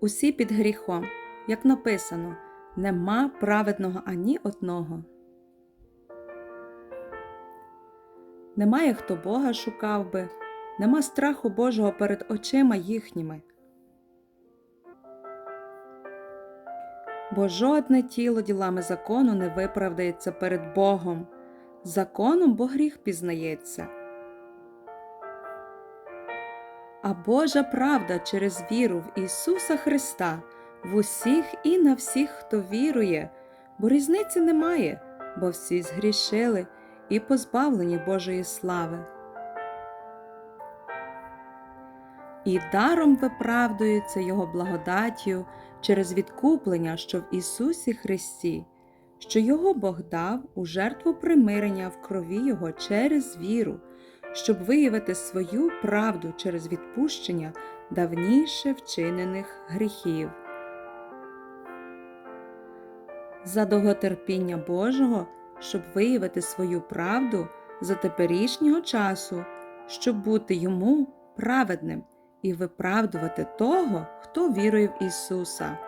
Усі під гріхом, як написано, нема праведного ані одного. Немає хто Бога шукав би, нема страху Божого перед очима їхніми. Бо жодне тіло ділами закону не виправдається перед Богом. Законом бо гріх пізнається. А Божа правда через віру в Ісуса Христа в усіх і на всіх, хто вірує, бо різниці немає, бо всі згрішили і позбавлені Божої слави. І даром виправдується Його благодаттю через відкуплення, що в Ісусі Христі, що Його Бог дав у жертву примирення в крові Його через віру, щоб виявити свою правду через відпущення давніше вчинених гріхів. За довготерпіння Божого, щоб виявити свою правду за теперішнього часу, щоб бути йому праведним і виправдувати того, хто вірує в Ісуса.